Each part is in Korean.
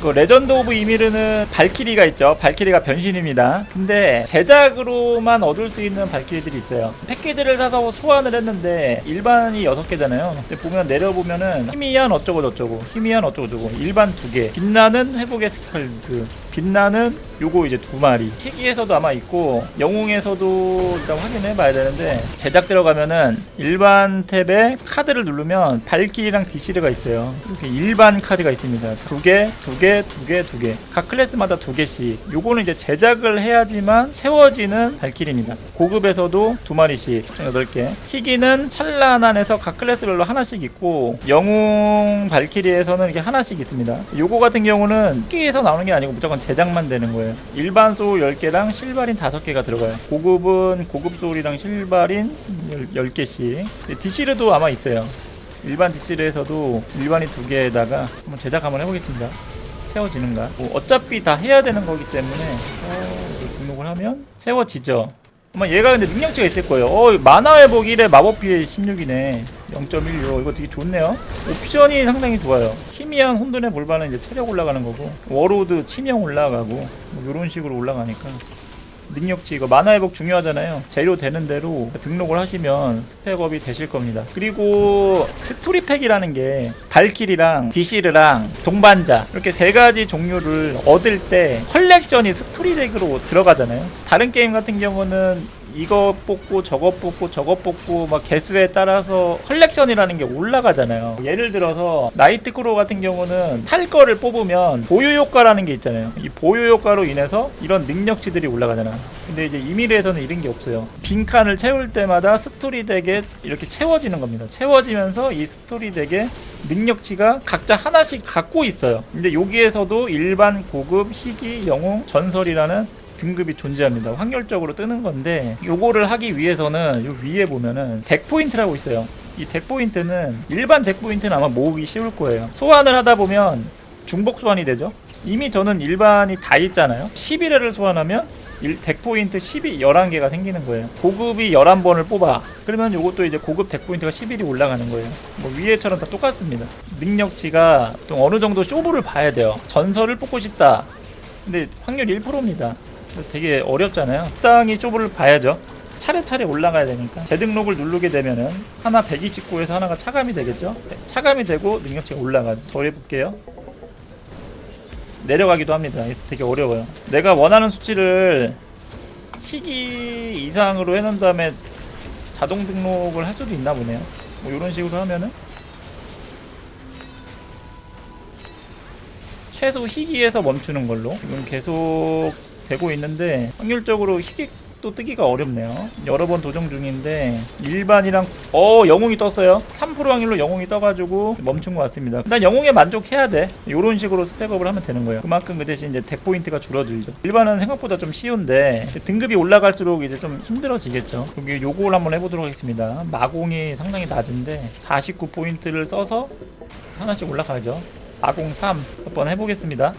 그 레전드 오브 이미르는 발키리가 있죠. 발키리가 변신입니다. 근데 제작으로만 얻을 수 있는 발키리들이 있어요. 패키지를 사서 소환을 했는데 일반이 6개잖아요. 근데 보면 내려보면은 희미한 어쩌고 저쩌고 희미한 어쩌고 저쩌고 일반 2개 빛나는 회복의 스컬드 빛나는 요거 이제 두 마리 희귀에서도 아마 있고 영웅에서도 일단 확인해 봐야 되는데 제작 들어가면은 일반 탭에 카드를 누르면 발길이랑 디시르가 있어요 이렇게 일반 카드가 있습니다 두 개, 두 개, 두 개, 두 개. 각 클래스마다 두 개씩. 요거는 이제 제작을 해야지만 채워지는 발길입니다. 고급에서도 두 마리씩, 여덟 개. 희귀는 찬란한에서 각 클래스별로 하나씩 있고, 영웅 발키리에서는 이게 하나씩 있습니다. 요거 같은 경우는 희귀에서 나오는 게 아니고 무조건 제작만 되는 거예요. 일반 소울 10개랑 실바린 5개가 들어가요. 고급은 고급 소울이랑 실바린 10 개씩. 디시르도 아마 있어요. 일반 디치르에서도 일반이 두 개에다가 한번 제작 한번 해보겠습니다. 채워지는가? 뭐 어차피 다 해야 되는 거기 때문에 어, 등록을 하면 채워지죠. 아마 얘가 근데 능력치가 있을 거예요. 어, 만화 회복 1에 마법 피해 16이네. 0.16 이거 되게 좋네요. 옵션이 상당히 좋아요. 희미한 혼돈의 볼반은 이제 체력 올라가는 거고 워로드 치명 올라가고 뭐 이런 식으로 올라가니까 능력치 이거 만화 회복 중요하잖아요. 재료 되는 대로 등록을 하시면 스펙업이 되실 겁니다. 그리고 스토리팩이라는 게 발길이랑 디시르랑 동반자 이렇게 세 가지 종류를 얻을 때 컬렉션이 스토리덱으로 들어가잖아요. 다른 게임 같은 경우는 이거 뽑고 저거 뽑고 저거 뽑고 막 개수에 따라서 컬렉션이라는 게 올라가잖아요. 예를 들어서 나이트 크로 같은 경우는 탈 거를 뽑으면 보유 효과라는 게 있잖아요. 이 보유 효과로 인해서 이런 능력치들이 올라가잖아. 근데 이제 이미르에서는 이런 게 없어요. 빈칸을 채울 때마다 스토리 덱에 이렇게 채워지는 겁니다. 채워지면서 이 스토리 덱에 능력치가 각자 하나씩 갖고 있어요. 근데 여기에서도 일반 고급 희귀 영웅 전설이라는 등급이 존재합니다. 확률적으로 뜨는 건데 요거를 하기 위해서는 요 위에 보면은 덱 포인트라고 있어요. 이 덱 포인트는 일반 덱 포인트는 아마 모으기 쉬울 거예요. 소환을 하다 보면 중복 소환이 되죠. 이미 저는 일반이 다 있잖아요. 11회를 소환하면 일, 덱 포인트 12, 11개가 생기는 거예요. 고급이 11번을 뽑아. 그러면 요것도 이제 고급 덱 포인트가 11이 올라가는 거예요. 뭐 위에처럼 다 똑같습니다. 능력치가 또 어느 정도 쇼부를 봐야 돼요. 전설을 뽑고 싶다. 근데 확률 1%입니다. 되게 어렵잖아요. 적당히 쪼부를 봐야죠. 차례차례 올라가야 되니까 재등록을 누르게 되면은 하나 129에서 하나가 차감이 되겠죠. 네, 차감이 되고 능력치가 올라가. 더 해볼게요. 내려가기도 합니다. 되게 어려워요. 내가 원하는 수치를 희귀 이상으로 해놓은 다음에 자동 등록을 할 수도 있나 보네요. 뭐 이런 식으로 하면은 최소 희귀에서 멈추는 걸로 지금 계속 되고 있는데 확률적으로 희귀도 뜨기가 어렵네요. 여러 번 도전 중인데 일반이랑 어 영웅이 떴어요. 3% 확률로 영웅이 떠가지고 멈춘 것 같습니다. 난 영웅에 만족해야 돼. 이런 식으로 스펙업을 하면 되는 거예요. 그만큼 그 대신 이제 덱 포인트가 줄어들죠. 일반은 생각보다 좀 쉬운데 등급이 올라갈수록 이제 좀 힘들어지겠죠. 여기 요걸 한번 해보도록 하겠습니다. 마공이 상당히 낮은데 49 포인트를 써서 하나씩 올라가죠. 아공 3 한번 해보겠습니다.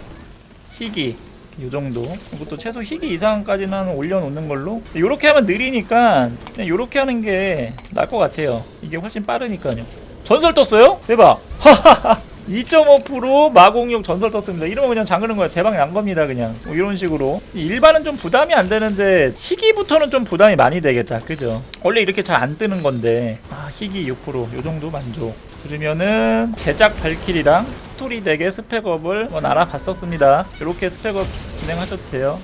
희귀 요 정도. 이것도 최소 희귀 이상까지는 올려놓는 걸로. 이렇게 하면 느리니까 그냥 이렇게 하는 게 나을 것 같아요. 이게 훨씬 빠르니까요. 전설 떴어요? 대박 2.5% 마공용 전설 떴습니다. 이러면 그냥 장르는 거야. 대박 난 겁니다 그냥. 뭐 이런 식으로. 일반은 좀 부담이 안 되는데 희귀부터는 좀 부담이 많이 되겠다. 그죠? 원래 이렇게 잘 안 뜨는 건데. 아 희귀 6%요 정도 만족. 그러면은 제작 발길이랑 스토리 덱의 스펙업을 한번 알아봤었습니다. 이렇게 스펙업 진행하셔도 돼요.